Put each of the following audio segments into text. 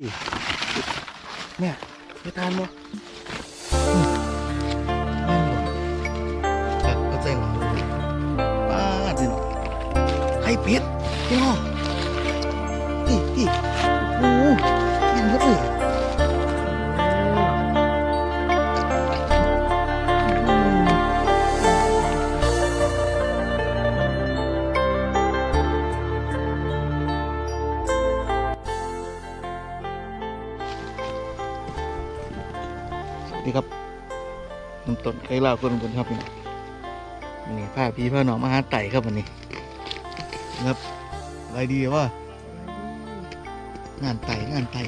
แม่ไปทานบ่อืมแม่บ่ครับเข้าใจหลังเลยป้าดพี่น้องไข่เป็ดพี่น้องอีอีโอ้โหแม่นหมดเลย ไข่ลาวคนบนครับพี่น้องวันนี้พาพี่พาหนองมาหาไต่ครับวันนี้นะครับไรดีว่างานไต่งานไต่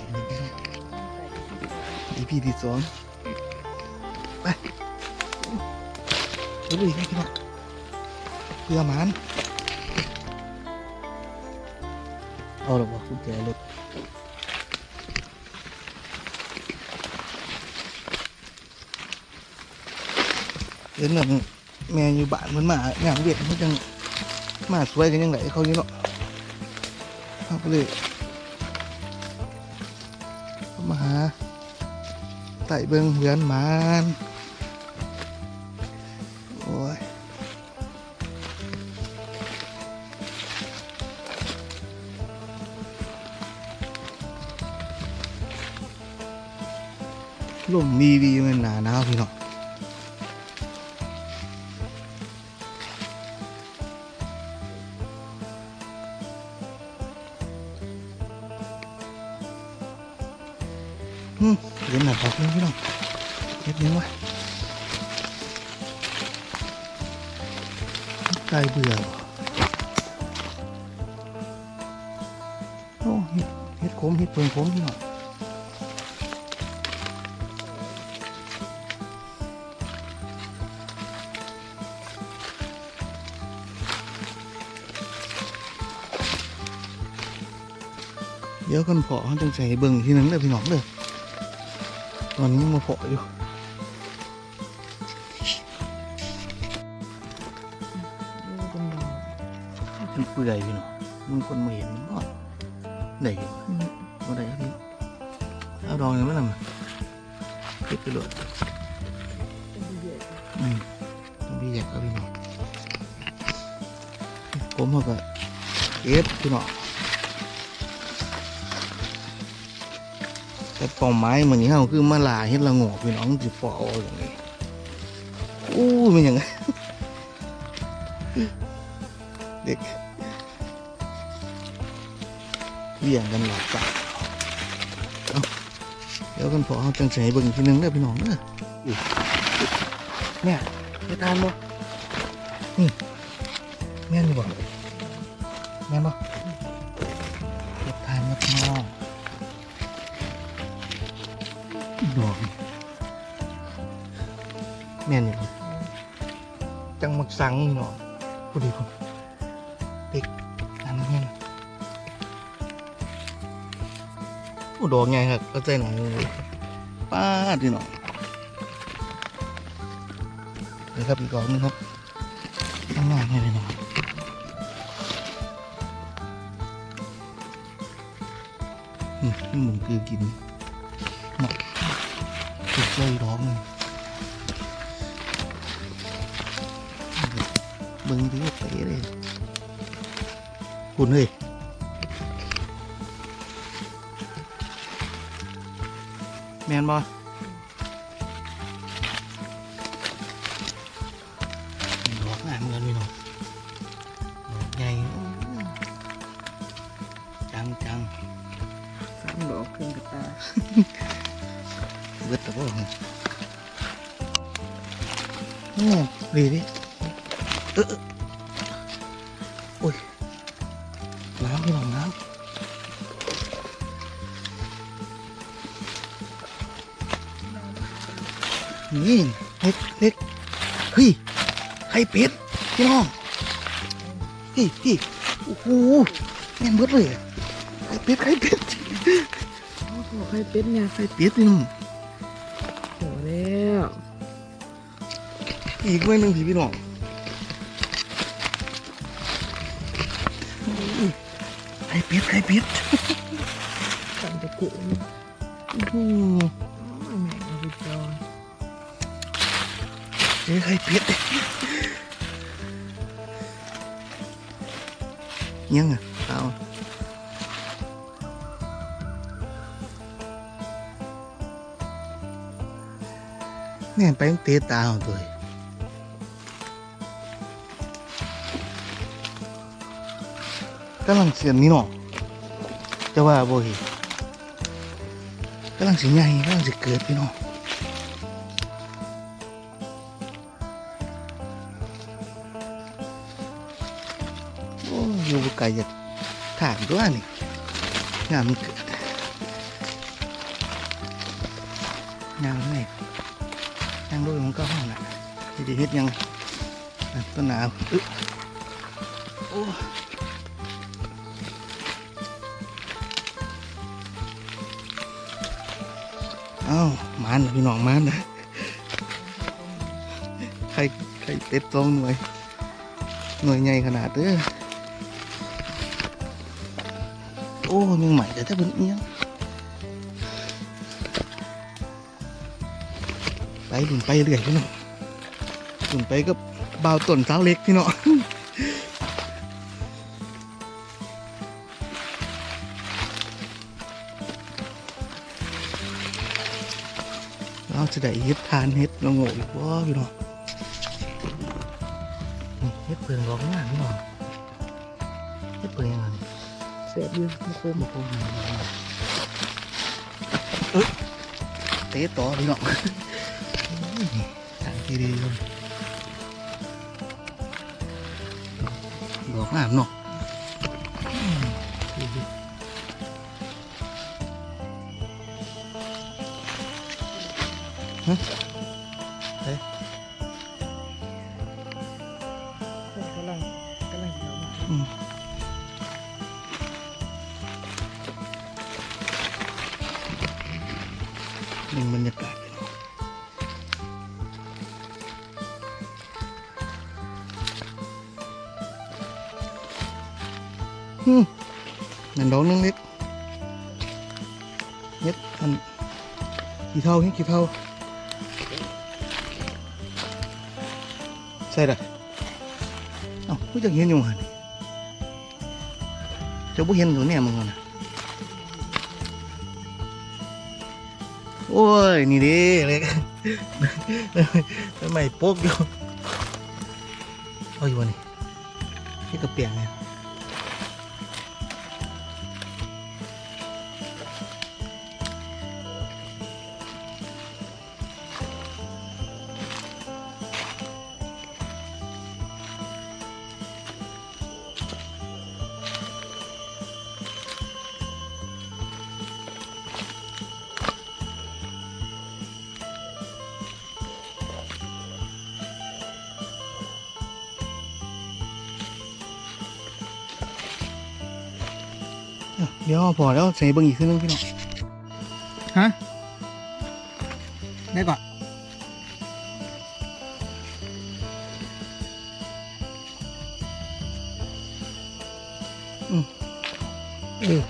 อีพี่ที่สองไปไปลุยกันพี่น้องเพื่อมันเอาหรอวะกุญแจรถ เห็นแบบแม่อยู่บ้านมันมาอย่างเวียดมันจังมาสวยกันยังไงเขาอยู่เนาะเขาก็เลยเขามาหาไต่เบิงเหือนหมานโอ้ยลมดีดีมันหนาหนาวพี่น้อง เห็นหนักครับพี่น้องเห็ดยังวะไก่เบื่อโอ้เห็ดเห็ดขมเห็ดเปิงขมพี่น้องเดี๋ยวกันพาะเขาจังใส่เบิ่งอีกทีหนึงเลยพี่น้องเลย ตอนนี้ยังมาเพาะอยู่มันเปื่อยพี่น้องมันคนมาเห็นมันก็ได้อยู่ก็ได้ครับพี่เอาดองยังไม่นำเก็บไปเลยอืมต้องพี่แยกครับพี่น้องผมเขาก็เก็บพี่น้อง แต่เป้าไม้มันนี่เฮาคือมาลาเฮ็ดละงอกพี่น้องสิฟออย่างนี้อู้มันยังไงเด็กเลี้ยงกันหลากหลายเดี๋ยวกันพอเอาจังใส่เบิ่งอีกทีหนึงเด้อพี่น้องเด้ออุ๊ยเนี่ยไปทานบ่นี่แม่นอยู่บ่แม่นบ่ทานมาพี่น้อง ดอกนี่แม่นอยู่จังมักสังนี่เนาะพูดดีคุณเด็กอันนั้นแม่นโอ้ดอกไงครับก็ใจหน่อยป้าดนี่เนาะเดี๋ยวครับอีกดอกนึงครับข้างหน้าไงเลยเนาะอืมนี่มันคือกิน ติดใจร้องเลยเบิ่ง นี่ดีดิเออเออโอ้ยน้ำพี่น้องน้ำนี่เล็กเล็กเฮ้ยไข่เป็ดพี่น้องพี่พี่โอ้โหแม่นเบิดเลยอะไข่เป็ดไข่เป็ดโอ้โหไข่เป็ดเนี่ยไข่เป็ดนี่น้อง อีกไว้หนึ่งพี่พี่น้องไข่เป็ดไข่เป็ดสั่งจะกขู่อืมแม่งเอาไปจองเอ้ยไข่เป็ดยังอะเอาเนี่ยไปตั้งเตะตาเอาตัว กำลังเสียนนี่เนาะจะว่าบ่เห็นกำลังสิใหญ่กำลังสิเกิดพี่น้องโอ้อยู่บ่ไกลจากถางด้วยนี่งามมันเกิดงามไหมยังด้วยมันก็ห้องน่ะดีดีเฮ็ดยังต้นหนาวอึโอ้ อ้าหมันพี่น้องมันนะใครใครเป็ดตองหน่วย หน่วยใหญ่ขนาดเด้อโอ้ยังใหม่แต่ถ้าเป็นเอียงไปหลุนไปเรื่อยพี่น้องหลุนไปก็เบาวต้นสาวเล็กพี่น้อง เราจะได้เฮ็ดทานเฮ็ดละโง่อีกบ่พี่น้องนี่เฮ็ดเปลืองดอกงามพี่น้องเฮ็ดเปลืองยังไงเสียบอยู่มาคุมมาพูดเอ้ยเตะต่อพี่น้องทางที่ดีเลยดอกงามเนาะ ฮะกำลังกำลังเอามาอืมหนึ่งบรรยากาศพี่น้องอืมนั่นดอกนึงเล็กเน็ดอันกี่เท่าเฮ้กี่เท่า ใช่ละเอ้าผู้จังเห็นอยู่หันเจ้าผู้เห็นตัวเนี่ยมึงนะโอ้ย นี่ดิเลยทำไมโป๊กอยู่ เอาอยู่วะนี่ที่กระเปียงไง เดี๋ยวพอแล้วใส่เบิ่งอีกขึ้นนึงพี่น้องฮะได้ก่อนอืมเออ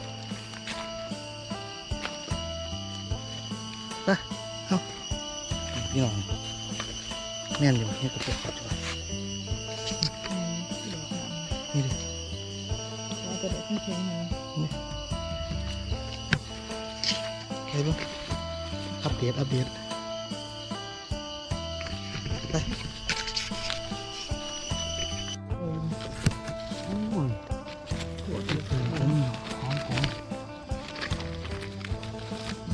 ไปเอาพี่น้องแม่นอยู่นี่กระเป๋าปัจจุบันนี่ดิเราจะได้ขึ้นเชียงใหม่ ไปบ้างอัปเดตอัปเดตไปเออโอ้ยหัวเดียวเออผมหอมผม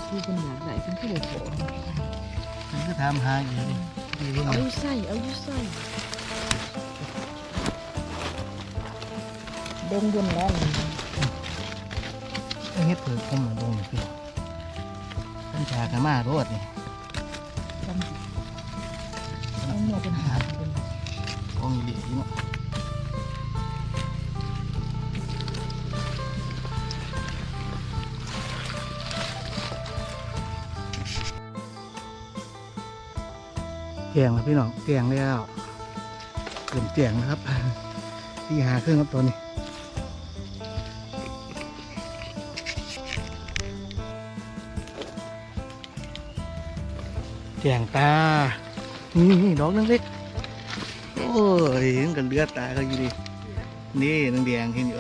คือเป็นอยากได้เป็นผู้โผล่มันก็ถามหาอยู่ดิดีเบิ่งเอานะอยู่ใส่เอาอยู่ใส่ดงบนแล้วนี่เฮ็ดเผือกผมเหมือนดงนี่พี่ท่าน ชากันมาโรดนี่จำเอาหมวเป็นหาเป็นกองดีเนาะแกงแล้วพี่น้องแกงแล้วเกือบแจงนะครับที่หาเครื่องครับตัวนี้ แจงตา นี่นี่ดอกนึงเล็ก โอ้ยมันกันเลือดตาเขาอยู่ดิ นี่นังแดงเห็นอยู่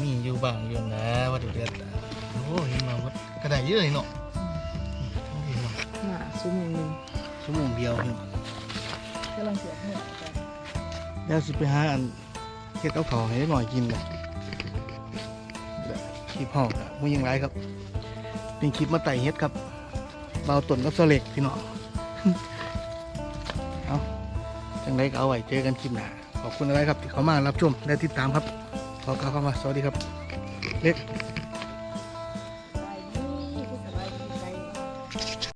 มีอยู่บางอยู่นะว่าดูเลือดตา โอ้เห็นมาวัดกระไดเยอะเลยเนาะเห็นมาหนาชั่วโมงหนึงชั่วโมงเดียวเห็นมากำลังเสียหัวกันแล้วสิไปหาอันเฮ็ดเอาเขาวให้ได้หน่อยกินบ่ คลิปห้องอะมุยังไรครับ เป็นคลิปมาไต่เฮ็ดครับเบาตนกับโซเล็กพี่น้องเอาจังไรก็เอาไว้เจอกันคลิปหน้าขอบคุณอะไรครับที่เขามารับชมและติดตามครับขอกล่าวคำว่าสวัสดีครับ เล็ก